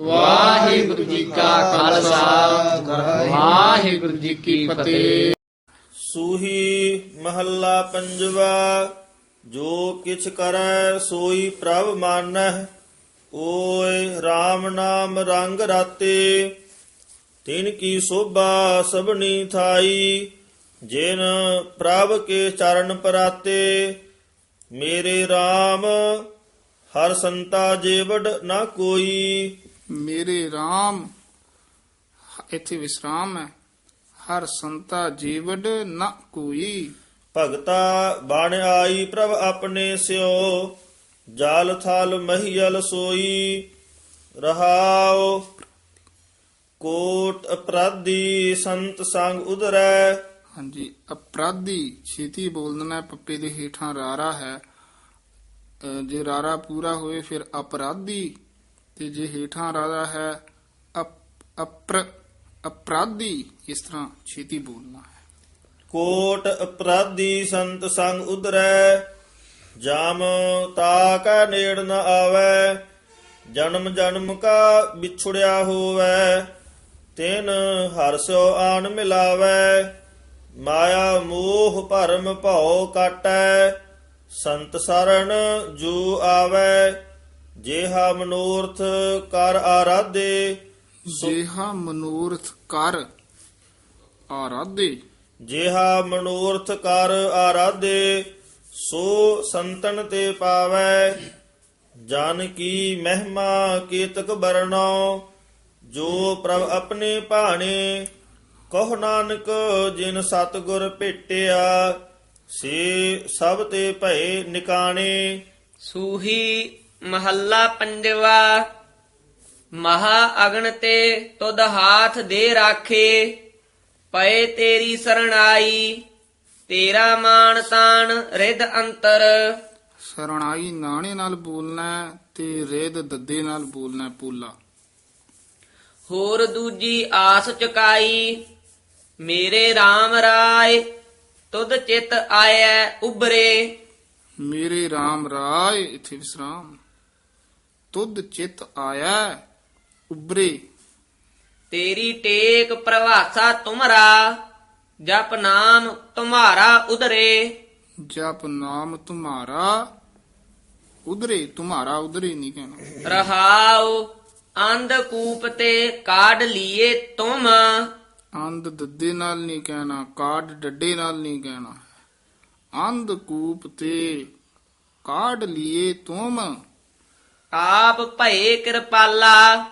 ਵਾਹਿਗੁਰੂ ਜੀ ਕਾ ਖਾਲਸਾ। ਵਾਹਿਗੁਰੂ ਜੀ ਕੀ ਫਤਿਹ। ਸੂਹੀ ਮਹੱਲਾ ਪੰਜਵਾ, ਜੋ ਕਿਛ ਕਰੈ ਸੋਈ ਪ੍ਰਭ ਮਾਨਹਿ ਓਏ RAM ਨਾਮ ਰੰਗ ਰਾਤੇ। ਤਿਨ ਕੀ ਸੋਭਾ ਸਭਨੀ ਥਾਈ, ਜਿਨ ਪ੍ਰਭ ਕੇ ਚਰਨ ਪਰਾਤੇ। ਮੇਰੇ RAM ਹਰ ਸੰਤਾ ਜੀਵੜ ਨਾ ਕੋਈ। ਮੇਰੇ RAM ਇੱਥੇ ਵਿਸਰਾਮ ਹੈ। ਹਰ ਸੰਤਾ ਜੀਵੜ ਨਾ ਕੋਈ। ਭਗਤਾ ਬਣ ਆਈ ਪ੍ਰਭ ਆਪਣੇ ਸਿਓ। ਜਲ ਥਲ ਮਹੀਲ ਸੋਈ। ਰਹਾਉ। ਕੋਟ ਅਪਰਾਧੀ ਸੰਤ ਸੰਗ ਉਧਰੈ। ਹਾਂਜੀ ਅਪਰਾਧੀ ਛੇਤੀ ਬੋਲਣਾ ਪੱਪੇ ਦੇ ਹੇਠਾਂ ਰਾਰਾ ਹੈ। ਜੇ ਰਾਰਾ ਪੂਰਾ ਹੋਏ ਫਿਰ ਅਪਰਾਧੀ। ਤੇ ਜੇ ਹੇਠਾਂ ਰਾਰਾ ਹੈ ਅਪਰ, ਅਪਰਾਧੀ, ਇਸ ਤਰ੍ਹਾਂ ਛੇਤੀ ਬੋਲਣਾ ਹੈ। ਕੋਟ ਅਪਰਾਧੀ ਸੰਤ ਸੰਗ ਉਧਰੈ, ਜਾਮ ਤਾ ਕੈ ਨੇੜ ਨ ਆਵੈ, ਜਨਮ ਜਨਮ ਕਾ ਵਿਛੜਿਆ ਹੋਵੈ, ਤਿਨ ਹਰਸਿਓ ਆਨ ਮਿਲਾਵੈ, ਮਾਇਆ ਮੋਹ ਭਰਮ ਭਉ ਕਾਟੈ ਸੰਤ ਸਰਣ ਜੋ ਆਵੈ ਜੇਹਾ ਮਨੋਰਥ ਕਰ ਆਰਾਧੇ। ਜੇਹਾ ਮਨੋਰਥ ਕਰ ਆਰਾਧੇ। ਜਿਹਾ ਮਨੋਰਥ ਕਰ ਆਰਾਧੇ ਸੋ ਸੰਤਨ ਤੇ ਪਾਵੈ। ਜਨ ਕੀ ਮਹਿਮਾ ਕੀਤਕ ਬਰਣੋ ਜੋ ਪ੍ਰਭ ਆਪਣੇ ਭਾਣੇ। ਕਹੁ ਨਾਨਕ ਜਿਨ ਸਤਗੁਰ ਭੇਟਿਆ ਸੇ ਸਭ ਤੇ ਭਏ ਨਿਕਾਣੇ। ਸੂਹੀ ਮਹੱਲਾ ਪੰਜਵਾ ਮਹਾ ਅਗਨ ਤੇ ਤੁਧ ਹਾਥ ਦੇ ਰਾਖੇ ਪਏ ਤੇਰੀ ਸਰਣਾਈ ਤੇਰਾ ਮਾਨ ਤਾਨ ਰਿਦ ਅੰਤਰ। ਸਰਣਾਈ ਨਾਣੇ ਨਾਲ ਬੋਲਣਾ ਤੇ ਰੇਦ ਦੱਦੇ ਨਾਲ ਬੋਲਣਾ ਪੋਲਾ। ਹੋਰ ਦੂਜੀ ਆਸ ਚੁਕਾਈ ਮੇਰੇ RAM ਰਾਏ ਤੁਧ ਚਿਤ ਆਇਐ ਉਬਰੇ ਮੇਰੇ RAM ਰਾਏ ਇਥੇ ਵਿਸਰਾਮ। ਤੁਧ ਚਿਤ ਆਇਆ ਉਬਰੇ ਤੇਰੀ ਟੇਕ ਪ੍ਰਵਾਸਾ ਤੁਮਰਾ ਜਪ ਨਾਮ ਤੁਮਾਰਾ ਉਦਰੇ ਜਪ ਨਾਮ ਤੁਮਾਰਾ ਉਧਰੇ ਤੁਮਾਰਾ ਉਧਰੇ ਨਹੀਂ ਕਹਿਣਾ। ਰਹਾਉ ਅੰਧ ਕੂਪ ਤੇ ਕਾਢ ਲੀਏ ਤੁਮ। ਅੰਧ ਦੱਦੇ ਨਾਲ ਨਹੀਂ ਕਹਿਣਾ ਕਾਢ ਡੱਡੇ ਨਾਲ ਨਹੀਂ ਕਹਿਣਾ। ਅੰਧ ਕੂਪ ਤੇ ਕਾਢ ਲੀਏ ਤੁਮ। ਆਪ ਭਏ ਕਿਰਪਾਲਾ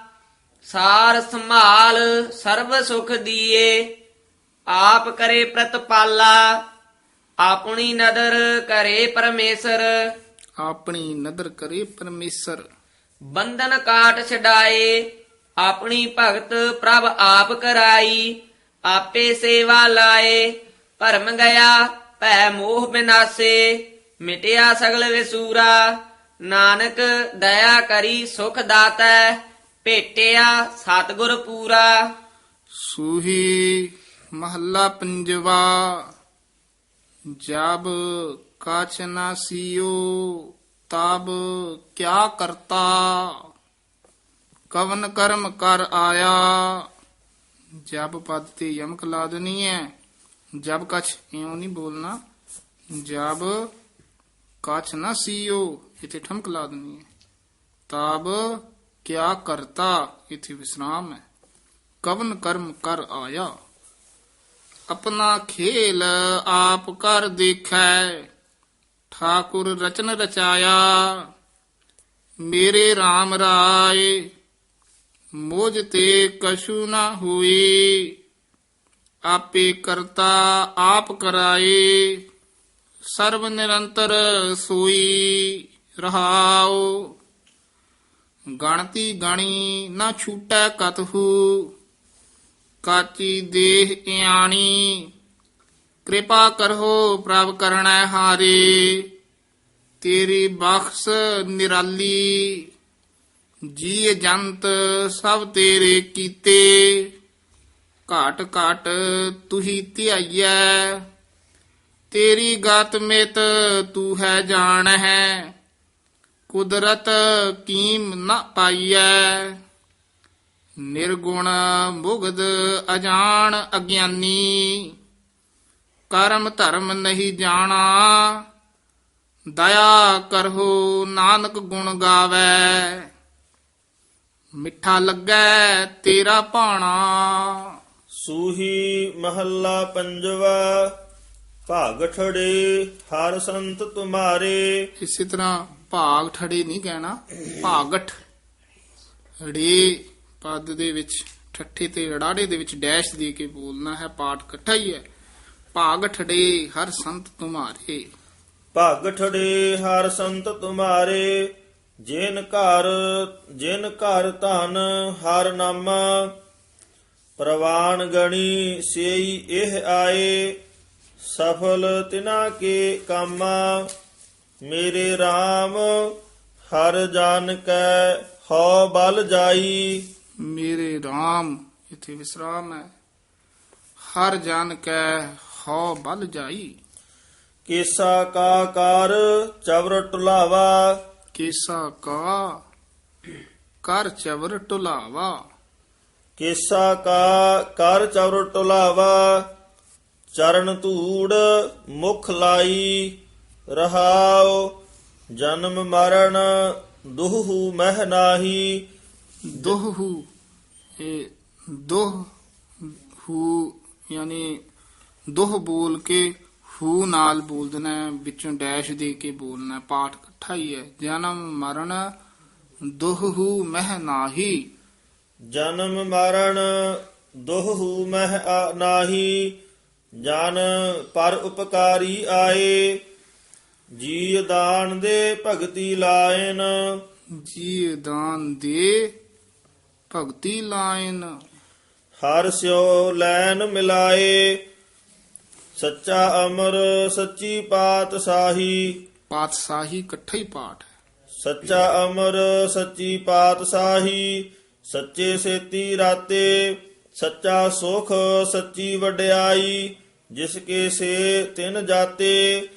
ਸਾਰ ਸੰਭਾਲ ਸਰਬ ਸੁਖ ਦੀਏ। ਆਪ ਕਰੇ ਪ੍ਰਤਪਾਲਾ ਆਪਣੀ ਨਦਰ ਕਰੇ ਪਰਮੇਸ਼ਰ। ਆਪਣੀ ਨਦਰ ਕਰੇ ਪਰਮੇਸ਼ਰ। ਬੰਧਨ ਕਾਟ ਛਡਾਏ ਆਪਣੀ ਭਗਤ ਪ੍ਰਭ ਆਪ ਕਰਾਈ। ਆਪੇ ਸੇਵਾ ਲਾਏ, ਭਰਮ ਗਿਆ, ਭੈ ਮੋਹ ਬਿਨਾਸੇ, ਮਿਟਿਆ ਸਗਲ ਵਿਸੂਰਾ, ਨਾਨਕ ਦਇਆ ਕਰੀ ਸੁਖ ਦਾਤੈ, ਭੇਟਿਆ ਸਤਿਗੁਰ ਪੂਰਾ। ਸੂਹੀ ਮਹੱਲਾ ਪੰਜਵਾ, ਜਬ ਕਾਛ ਨਾ ਸੀਓ, ਤਬ ਕਿਆ ਕਰਤਾ? ਕਵਨ ਕਰਮ ਕਰ ਆਇਆ? ਜਬ ਪਦ ਤੇ ਯਮਕ ਲਾ ਦੇਣੀ ਹੈ ਜਬ ਕਛ ਇਉਂ ਨਹੀਂ ਬੋਲਣਾ, ਜਬ ਕਛ ਨਾ ਸੀਓ, ਇਥੇ ਠਮਕ ਲਾ ਦੇਣੀ ਹੈ ਤਬ ਕਿਆ ਕਰਤਾ, ਇਥੇ ਵਿਸਰਾਮ ਹੈ ਕਵਨ ਕਰਮ ਕਰ ਆਇਆ। ਆਪਣਾ ਖੇਲ ਆਪ ਕਰ ਦੇਖੈ, ਠਾਕੁਰ ਰਚਨ ਰਚਾਇਆ। ਮੇਰੇ RAM ਰਾਏ ਮੋਜ ਤੇ ਕਛੂ ਨਾ ਹੋਈ ਆਪੇ ਕਰਤਾ ਆਪ ਕਰਾਏ, ਸਰਬ ਨਿਰੰਤਰ ਸੋਈ ਰਹਾਉ। ਗਣਤੀ ਗਣੀ ਨਾ ਛੂਟੈ ਕਤਹੂ ਕਾਚੀ ਦੇਹ ਇਆਣੀ। ਕਿਰਪਾ ਕਰੋ ਪ੍ਰਭ ਕਰਣਾ ਹਾਰੇ, ਤੇਰੀ ਬਖਸ਼ ਨਿਰਾਲੀ। ਜੀ ਜੰਤ ਸਭ ਤੇਰੇ ਕੀਤੇ। ਘਾਟ ਘਾਟ ਤੁਹੀ ਧਿਆਈਐ। ਤੇਰੀ ਗਤ ਮਿਤ ਤੂੰ ਹੈ ਜਾਣ ਹੈ ਕੁਦਰਤ ਕੀਮ ਨ ਪਾਈਐ। ਨਿਰਗੁਣ ਮੁਗਦ ਅਜਾਣ ਅਗਿਆਨੀ। ਕਰਮ ਧਰਮ ਨਹੀਂ ਜਾਣਾ। ਦਇਆ ਕਰਹੁ ਨਾਨਕ ਗੁਣ ਗਾਵੇ। ਮਿੱਠਾ ਲੱਗੈ ਤੇਰਾ ਭਾਣਾ। ਸੂਹੀ ਮਹੱਲਾ ਪੰਜਵਾ ਭਾਗ ਠੜੇ ਹਰ ਸੰਤ ਤੁਮਾਰੇ। ਇਸੇ ਤਰ੍ਹਾਂ ਭਾਗ ਠੜੇ ਨਹੀਂ ਕਹਿਣਾ ਭਾਗਠ। ੜੇ ਪਦ ਦੇ ਵਿੱਚ ਠੱਠੇ ਤੇ ਅੜਾੜੇ ਦੇ ਵਿੱਚ ਡੈਸ਼ ਦੇ ਕੇ ਬੋਲਣਾ ਹੈ ਪਾਠ ਇਕੱਠਾ ਹੀ ਹੈ। ਭਾਗ ਠੜੇ ਹਰ ਸੰਤ ਤੁਮਾਰੇ। ਭਾਗ ਠੜੇ ਹਰ ਸੰਤ ਤੁਮਾਰੇ। ਜਿਨ ਘਰ ਜਿਨ ਘਰ ਧਨ ਹਰ ਨਾਮਾ ਪ੍ਰਵਾਨ ਗਣੀ ਸੇਈ ਇਹ ਆਏ ਸਫਲ ਤਿਨਾ ਕੇ ਕਾਮਾ ਮੇਰੇ RAM ਹਰ ਜਾਨ ਕੈ ਹਉ ਬਲ ਜਾਈ। ਮੇਰੇ RAM ਇਥੇ ਵਿਸਰਾਮ ਹੈ ਹਰ ਜਨ ਕੈ ਹਉ ਬਲ ਜਾਈ। ਕੇਸਾ ਕਾ ਕਾਰ ਚਵਰ ਟੁਲਾਵਾ ਕੇਸਾ ਕਾ ਕਰ ਚਵਰ ਟੁਲਾਵਾ ਕੇਸਾ ਕਾ ਕਰ ਚਵਰ ਟੁਲਾਵਾ ਚਰਨ ਧੂੜ ਮੁਖ ਲਾਈ ਰਹਾਉ ਜਨਮ ਮਰਨ ਦੁਹੂ ਮਹਿ ਨਾਹੀ ਦੋਹੂ ਇਹ ਦੋਹ ਹੂ ਯਾਨੀ ਦੋਹ ਬੋਲ ਕੇ ਹੂ ਨਾਲ ਬੋਲ ਦੇਣਾ ਵਿੱਚੋਂ ਡੈਸ਼ ਦੇ ਕੇ ਬੋਲਣਾ। ਪਾਠ ਹੈ ਜਨਮ ਮਰਨ ਦੋਹੂ ਮਹਿ ਨਾਹੀ। ਜਨਮ ਮਰਨ ਦੁਹੂ ਮਹਿ ਆ- ਨਾਹੀ। ਜਨ ਪਰ ਉਪਕਾਰੀ ਆਏ। ਜੀ ਦਾਨ ਦੇ ਭਗਤੀ ਲਾਇਨ। ਜੀ ਦਾਨ ਦੇ ਭਗਤੀ ਲਾਇਨ। ਹਰ ਸਿਓ ਲੈਨ ਮਿਲਾਏ। ਸੱਚਾ ਅਮਰ ਸੱਚੀ ਪਾਤਸ਼ਾਹੀ ਪਾਤਸ਼ਾਹੀ ਇਕੱਠਾ ਹੀ ਪਾਠ ਹੈ। ਸੱਚਾ ਅਮਰ ਸੱਚੀ ਪਾਤਸ਼ਾਹੀ ਸੱਚੇ ਸੇਤੀ ਰਾਤੇ ਸੱਚਾ ਸੁਖ ਸੱਚੀ ਵਡਿਆਈ ਜਿਸ ਕੇ ਸੇ ਤਿਨ ਜਾਤੇ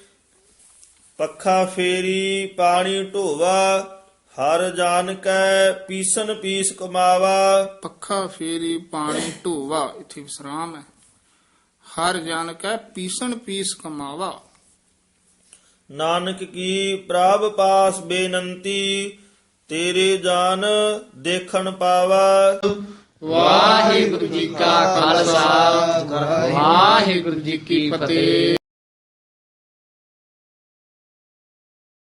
ਪੱਖਾ ਫੇਰੀ ਪਾਣੀ ਢੋਵਾ ਹਰ ਜਾਨ ਕੈ ਪੀਸਨ ਪੀਸ ਕਮਾਵਾ। ਪੱਖਾ ਫੇਰੀ ਪਾਣੀ ਢੋਵਾ ਇਥੇ ਵਿਸਰਾਮ ਹੈ। ਹਰ ਜਨ ਕੈ ਪੀਸਣ ਪੀਸ ਕਮਾਵਾ। ਨਾਨਕ ਕੀ ਪ੍ਰਭ ਪਾਸ ਬੇਨੰਤੀ, ਤੇਰੇ ਜਾਨ ਦੇਖਣ ਪਾਵਾ। ਵਾਹਿਗੁਰੂ ਜੀ ਕਾ ਖਾਲਸਾ, ਵਾਹਿਗੁਰੂ ਜੀ ਕੀ ਫਤਿਹ।